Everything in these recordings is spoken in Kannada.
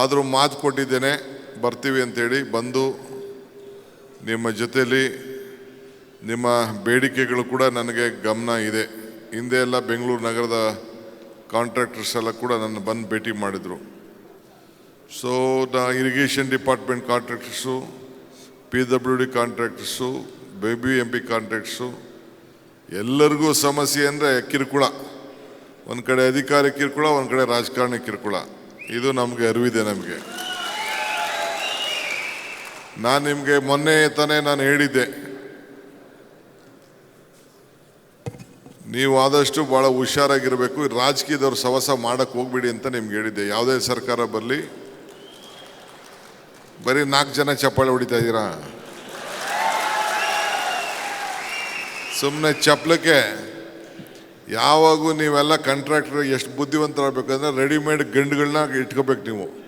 ಆದರೂ ಮಾತು ಕೊಟ್ಟಿದ್ದೇನೆ, ಬರ್ತೀವಿ ಅಂತೇಳಿ ಬಂದು ನಿಮ್ಮ ಜೊತೆಯಲ್ಲಿ ನಿಮ್ಮ ಬೇಡಿಕೆಗಳು ಕೂಡ ನನಗೆ ಗಮನ ಇದೆ. ಹಿಂದೆ ಎಲ್ಲ ಬೆಂಗಳೂರು ನಗರದ ಕಾಂಟ್ರಾಕ್ಟರ್ಸ್ ಎಲ್ಲ ಕೂಡ ನನ್ನ ಬಂದು ಭೇಟಿ ಮಾಡಿದರು. So the irrigation department contractors P W D contractors B M P contracts ಎಲ್ಲರಿಗೂ ಸಮಸ್ಯೆ ಅಂದರೆ ಕಿರುಕುಳ. ಒಂದು ಕಡೆ ಅಧಿಕಾರಿ ಕಿರುಕುಳ, ಒಂದು ಕಡೆ ರಾಜಕಾರಣಿ ಕಿರುಕುಳ. ಇದು ನಮಗೆ ಅರಿವಿದೆ ನಮಗೆ. ನಾನು ನಿಮಗೆ ಮೊನ್ನೆ ತಾನೇ ನಾನು ಹೇಳಿದ್ದೆ. ನೀವು ಆದಷ್ಟು ಭಾಳ ಹುಷಾರಾಗಿರಬೇಕು, ರಾಜಕೀಯದವ್ರು ಸವಸ ಮಾಡಕ್ಕೆ ಹೋಗ್ಬೇಡಿ ಅಂತ ನಿಮ್ಗೆ ಹೇಳಿದ್ದೆ. ಯಾವುದೇ ಸರ್ಕಾರ ಬರಲಿ. ಬರೀ ನಾಲ್ಕು ಜನ ಚಪ್ಪಾಳೆ ಹೊಡಿತಾ ಇದ್ದೀರಾ? ಸುಮ್ಮನೆ ಚಪ್ಲಕ್ಕೆ ಯಾವಾಗೂ ನೀವೆಲ್ಲ ಕಾಂಟ್ರಾಕ್ಟರ್ ಎಷ್ಟು ಬುದ್ಧಿವಂತರಾಗಬೇಕಂದ್ರೆ ರೆಡಿಮೇಡ್ ಗಂಡುಗಳನ್ನ ಇಟ್ಕೋಬೇಕು ನೀವು.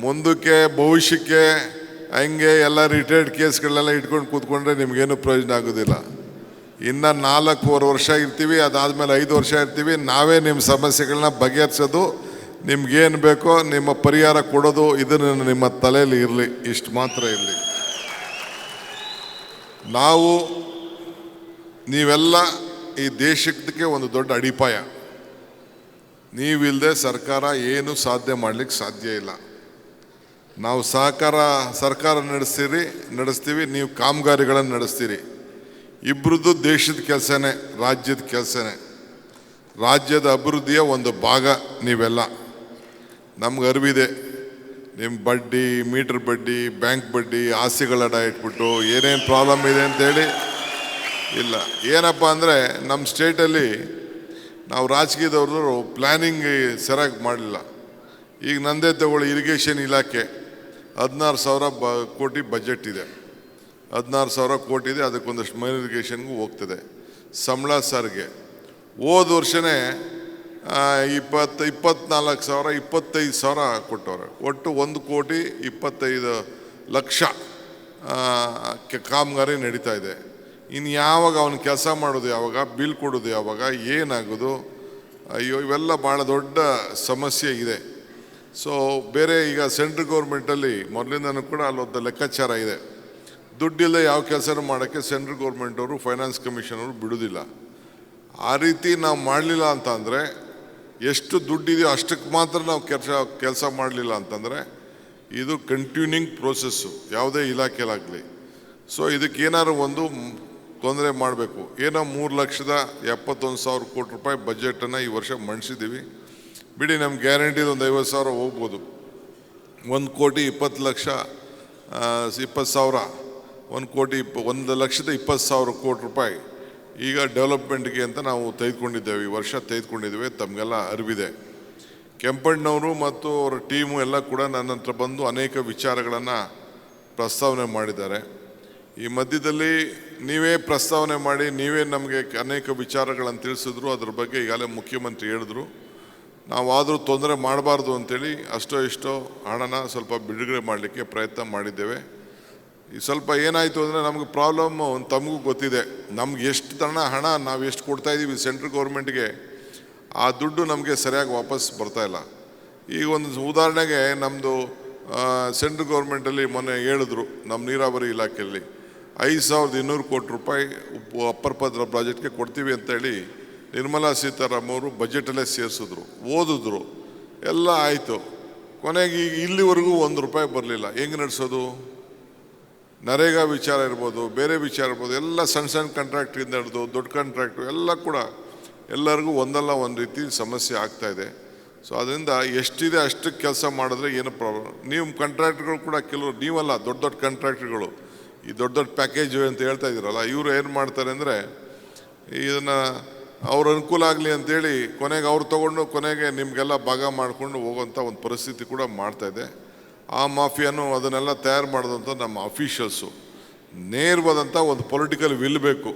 ಮುಂದಕ್ಕೆ, ಭವಿಷ್ಯಕ್ಕೆ, ಹಂಗೆ ಎಲ್ಲ ರಿಟೈರ್ಡ್ ಕೇಸ್ಗಳನ್ನೆಲ್ಲ ಇಟ್ಕೊಂಡು ಕೂತ್ಕೊಂಡ್ರೆ ನಿಮಗೇನು ಪ್ರಯೋಜನ ಆಗೋದಿಲ್ಲ. ಇನ್ನು ನಾಲ್ಕೂವರೆ ವರ್ಷ ಇರ್ತೀವಿ, ಅದಾದಮೇಲೆ ಐದು ವರ್ಷ ಇರ್ತೀವಿ, ನಾವೇ ನಿಮ್ಮ ಸಮಸ್ಯೆಗಳನ್ನ ಬಗೆಹರಿಸೋದು, ನಿಮ್ಗೇನು ಬೇಕೋ ನಿಮ್ಮ ಪರಿಹಾರ ಕೊಡೋದು, ಇದನ್ನು ನಿಮ್ಮ ತಲೆಯಲ್ಲಿ ಇರಲಿ, ಇಷ್ಟು ಮಾತ್ರ ಇರಲಿ. ನಾವು ನೀವೆಲ್ಲ ಈ ದೇಶಕ್ಕೆ ಒಂದು ದೊಡ್ಡ ಅಡಿಪಾಯ. ನೀವಿಲ್ಲದೆ ಸರ್ಕಾರ ಏನು ಸಾಧ್ಯ ಮಾಡಲಿಕ್ಕೆ ಸಾಧ್ಯ ಇಲ್ಲ. ನಾವು ಸಹಕಾರ, ಸರ್ಕಾರ ನಡೆಸ್ತೀರಿ, ನಡೆಸ್ತೀವಿ, ನೀವು ಕಾಮಗಾರಿಗಳನ್ನು ನಡೆಸ್ತೀರಿ. ಇಬ್ಬರದ್ದು ದೇಶದ ಕೆಲಸನೇ, ರಾಜ್ಯದ ಕೆಲಸನೇ. ರಾಜ್ಯದ ಅಭಿವೃದ್ಧಿಯ ಒಂದು ಭಾಗ ನೀವೆಲ್ಲ. ನಮ್ಗೆ ಅರಿವಿದೆ. ನಿಮ್ಮ ಬಡ್ಡಿ, ಮೀಟರ್ ಬಡ್ಡಿ, ಬ್ಯಾಂಕ್ ಬಡ್ಡಿ ಆಸೆಗಳ ಇಟ್ಬಿಟ್ಟು ಏನೇನು ಪ್ರಾಬ್ಲಮ್ ಇದೆ ಅಂತೇಳಿ ಇಲ್ಲ. ಏನಪ್ಪ ಅಂದರೆ ನಮ್ಮ ಸ್ಟೇಟಲ್ಲಿ ನಾವು ರಾಜಕೀಯದವ್ರದ್ದು ಪ್ಲ್ಯಾನಿಂಗ್ ಸರಿಯಾಗಿ ಮಾಡಲಿಲ್ಲ. ಈಗ ನಂದೇ ತಗೊಳ್ಳಿ ಇರಿಗೇಷನ್ ಇಲಾಖೆ ಹದಿನಾರು ಸಾವಿರ ಬ ಕೋಟಿ ಬಜೆಟ್ ಇದೆ. ಹದಿನಾರು ಸಾವಿರ ಕೋಟಿ ಇದೆ ಅದಕ್ಕೊಂದಷ್ಟು ಮೈನ್ ಇರಿಗೇಷನ್ಗೂ ಹೋಗ್ತದೆ. ಸಂಬಳ ಸಾರಿಗೆ. ಹೋದ ವರ್ಷನೇ ಆ, ಇಪ್ಪತ್ತು ಇಪ್ಪತ್ನಾಲ್ಕು ಸಾವಿರ ಇಪ್ಪತ್ತೈದು ಸಾವಿರ ಕೊಟ್ಟವ್ರೆ. ಒಟ್ಟು ಒಂದು ಕೋಟಿ ಇಪ್ಪತ್ತೈದು ಲಕ್ಷ ಕಾಮಗಾರಿ ನಡೀತಾ ಇದೆ. ಇನ್ನು ಯಾವಾಗ ಅವನು ಕೆಲಸ ಮಾಡೋದು ಯಾವಾಗ, ಬಿಲ್ ಕೊಡೋದು ಯಾವಾಗ, ಏನಾಗೋದು, ಅಯ್ಯೋ, ಇವೆಲ್ಲ ಭಾಳ ದೊಡ್ಡ ಸಮಸ್ಯೆ ಇದೆ. ಸೊ ಬೇರೆ ಈಗ ಸೆಂಟ್ರಲ್ ಗೌರ್ಮೆಂಟಲ್ಲಿ ಮೊದಲಿಂದನೂ ಕೂಡ ಅಲ್ಲೊಂದು ಲೆಕ್ಕಾಚಾರ ಇದೆ. ದುಡ್ಡಿಲ್ಲದೆ ಯಾವ ಕೆಲಸನೂ ಮಾಡೋಕ್ಕೆ ಸೆಂಟ್ರಲ್ ಗೌರ್ಮೆಂಟವರು ಫೈನಾನ್ಸ್ ಕಮಿಷನ್ ಅವರು ಬಿಡೋದಿಲ್ಲ ಆ ರೀತಿ ನಾವು ಮಾಡಲಿಲ್ಲ ಅಂತಂದರೆ, ಎಷ್ಟು ದುಡ್ಡಿದೆಯೋ ಅಷ್ಟಕ್ಕೆ ಮಾತ್ರ ನಾವು ಕೆಲಸ ಕೆಲಸ ಮಾಡಲಿಲ್ಲ ಅಂತಂದರೆ, ಇದು ಕಂಟಿನ್ಯೂಯಿಂಗ್ ಪ್ರೋಸೆಸ್ಸು ಯಾವುದೇ ಇಲಾಖೆಲಾಗಲಿ ಸೊ ಇದಕ್ಕೆ ಏನಾದ್ರು ಒಂದು ತೊಂದರೆ ಮಾಡಬೇಕು. ಏನೋ ಮೂರು ಲಕ್ಷದ ಎಪ್ಪತ್ತೊಂದು ಸಾವಿರ ಕೋಟಿ ರೂಪಾಯಿ ಬಜೆಟನ್ನು ಈ ವರ್ಷ ಮಂಡಿಸಿದ್ದೀವಿ. ಬಿಡಿ ನಮ್ಮ ಗ್ಯಾರಂಟಿದು ಒಂದು ಐವತ್ತು ಸಾವಿರ ಹೋಗ್ಬೋದು. ಒಂದು ಕೋಟಿ ಇಪ್ಪತ್ತು ಲಕ್ಷ ಇಪ್ಪತ್ತು ಸಾವಿರ, ಒಂದು ಕೋಟಿ ಇಪ್ಪ, ಒಂದು ಲಕ್ಷದ ಇಪ್ಪತ್ತು ಸಾವಿರ ಕೋಟಿ ರೂಪಾಯಿ ಈಗ ಡೆವಲಪ್ಮೆಂಟ್ಗೆ ಅಂತ ನಾವು ತೆಗೆದುಕೊಂಡಿದ್ದೇವೆ. ಈ ವರ್ಷ ತೆಗೆದುಕೊಂಡಿದ್ದೇವೆ. ತಮಗೆಲ್ಲ ಅರಿವಿದೆ. ಕೆಂಪಣ್ಣವರು ಮತ್ತು ಅವರ ಟೀಮು ಎಲ್ಲ ಕೂಡ ನನ್ನ ಹತ್ರ ಬಂದು ಅನೇಕ ವಿಚಾರಗಳನ್ನು ಪ್ರಸ್ತಾವನೆ ಮಾಡಿದ್ದಾರೆ. ಈ ಮಧ್ಯದಲ್ಲಿ ನೀವೇ ಪ್ರಸ್ತಾವನೆ ಮಾಡಿ, ನೀವೇ ನಮಗೆ ಅನೇಕ ವಿಚಾರಗಳನ್ನು ತಿಳಿಸಿದ್ರು. ಅದ್ರ ಬಗ್ಗೆ ಈಗಾಗಲೇ ಮುಖ್ಯಮಂತ್ರಿ ಹೇಳಿದ್ರು. ನಾವಾದರೂ ತೊಂದರೆ ಮಾಡಬಾರ್ದು ಅಂತೇಳಿ ಅಷ್ಟೋ ಇಷ್ಟೋ ಹಣನ ಸ್ವಲ್ಪ ಬಿಡುಗಡೆ ಮಾಡಲಿಕ್ಕೆ ಪ್ರಯತ್ನ ಮಾಡಿದ್ದೇವೆ. ಈ ಸ್ವಲ್ಪ ಏನಾಯಿತು ಅಂದರೆ ನಮಗೆ ಪ್ರಾಬ್ಲಮ್ ತಮಗೂ ಗೊತ್ತಿದೆ. ನಮ್ಗೆ ಎಷ್ಟು ತನ ಹಣ ನಾವು ಎಷ್ಟು ಕೊಡ್ತಾ ಇದ್ದೀವಿ ಸೆಂಟ್ರಲ್ ಗೌರ್ಮೆಂಟ್ಗೆ, ಆ ದುಡ್ಡು ನಮಗೆ ಸರಿಯಾಗಿ ವಾಪಸ್ ಬರ್ತಾ ಇಲ್ಲ. ಈಗ ಒಂದು ಉದಾಹರಣೆಗೆ ನಮ್ಮದು ಸೆಂಟ್ರಲ್ ಗೌರ್ಮೆಂಟಲ್ಲಿ ಮೊನ್ನೆ ಹೇಳಿದ್ರು ನಮ್ಮ ನೀರಾವರಿ ಇಲಾಖೆಯಲ್ಲಿ. ಐದು ಸಾವಿರದ ಇನ್ನೂರು ಕೋಟಿ ರೂಪಾಯಿ ಅಪ್ಪರ್ ಪದ್ರ ಪ್ರಾಜೆಕ್ಟ್ಗೆ ಕೊಡ್ತೀವಿ ಅಂತೇಳಿ ನಿರ್ಮಲಾ ಸೀತಾರಾಮ್ ಅವರು ಬಜೆಟಲ್ಲೇ ಸೇರಿಸಿದ್ರು, ಓದಿದ್ರು, ಎಲ್ಲ ಆಯಿತು. ಕೊನೆಗೆ ಈಗ ಇಲ್ಲಿವರೆಗೂ ಒಂದು ರೂಪಾಯಿ ಬರಲಿಲ್ಲ. ಹೆಂಗೆ ನಡೆಸೋದು? ನರೇಗಾ ವಿಚಾರ ಇರ್ಬೋದು, ಬೇರೆ ವಿಚಾರ ಇರ್ಬೋದು, ಎಲ್ಲ ಸಣ್ಣ ಸಣ್ಣ ಕಾಂಟ್ರಾಕ್ಟ್ರಿಂದ ಹಿಡಿದು ದೊಡ್ಡ ಕಾಂಟ್ರಾಕ್ಟ್ರು ಎಲ್ಲ ಕೂಡ ಎಲ್ಲರಿಗೂ ಒಂದಲ್ಲ ಒಂದು ರೀತಿ ಸಮಸ್ಯೆ ಆಗ್ತಾ ಇದೆ. ಸೊ ಅದರಿಂದ ಎಷ್ಟಿದೆ ಅಷ್ಟು ಕೆಲಸ ಮಾಡಿದ್ರೆ ಏನು ಪ್ರಾಬ್ಲಮ್? ನೀವು ಕಾಂಟ್ರಾಕ್ಟ್ಗಳು ಕೂಡ ಕೆಲವರು ನೀವಲ್ಲ, ದೊಡ್ಡ ದೊಡ್ಡ ಕಾಂಟ್ರಾಕ್ಟ್ಗಳು ಈ ದೊಡ್ಡ ದೊಡ್ಡ ಪ್ಯಾಕೇಜು ಅಂತ ಹೇಳ್ತಾ ಇದ್ದೀರಲ್ಲ, ಇವರು ಏನು ಮಾಡ್ತಾರೆ ಅಂದರೆ, ಇದನ್ನು ಅವ್ರ ಅನುಕೂಲ ಆಗಲಿ ಅಂತೇಳಿ ಕೊನೆಗೆ ಅವ್ರು ತೊಗೊಂಡು ಕೊನೆಗೆ ನಿಮಗೆಲ್ಲ ಭಾಗ ಮಾಡಿಕೊಂಡು ಹೋಗೋಂಥ ಒಂದು ಪರಿಸ್ಥಿತಿ ಕೂಡ ಮಾಡ್ತಾ ಇದೆ. ಆ ಮಾಫಿಯಾನು ಅದನ್ನೆಲ್ಲ ತಯಾರು ಮಾಡಿದಂಥ ನಮ್ಮ ಅಫಿಷಿಯಲ್ಸು ನೇರವಾದಂಥ ಒಂದು ಪೊಲಿಟಿಕಲ್ ವಿಲ್ ಬೇಕು.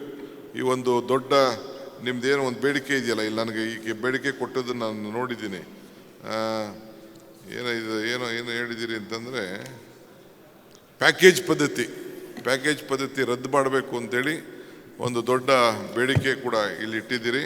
ಈ ಒಂದು ದೊಡ್ಡ ನಿಮ್ಮದೇನು ಒಂದು ಬೇಡಿಕೆ ಇದೆಯಲ್ಲ, ಇಲ್ಲಿ ನನಗೆ ಈಗ ಬೇಡಿಕೆ ಕೊಟ್ಟದ್ದು ನಾನು ನೋಡಿದ್ದೀನಿ. ಏನೋ ಇದು, ಏನೋ, ಏನು ಹೇಳಿದ್ದೀರಿ ಅಂತಂದರೆ ಪ್ಯಾಕೇಜ್ ಪದ್ಧತಿ. ಪ್ಯಾಕೇಜ್ ಪದ್ಧತಿ ರದ್ದು ಮಾಡಬೇಕು ಅಂತೇಳಿ ಒಂದು ದೊಡ್ಡ ಬೇಡಿಕೆ ಕೂಡ ಇಲ್ಲಿ ಇಟ್ಟಿದ್ದೀರಿ.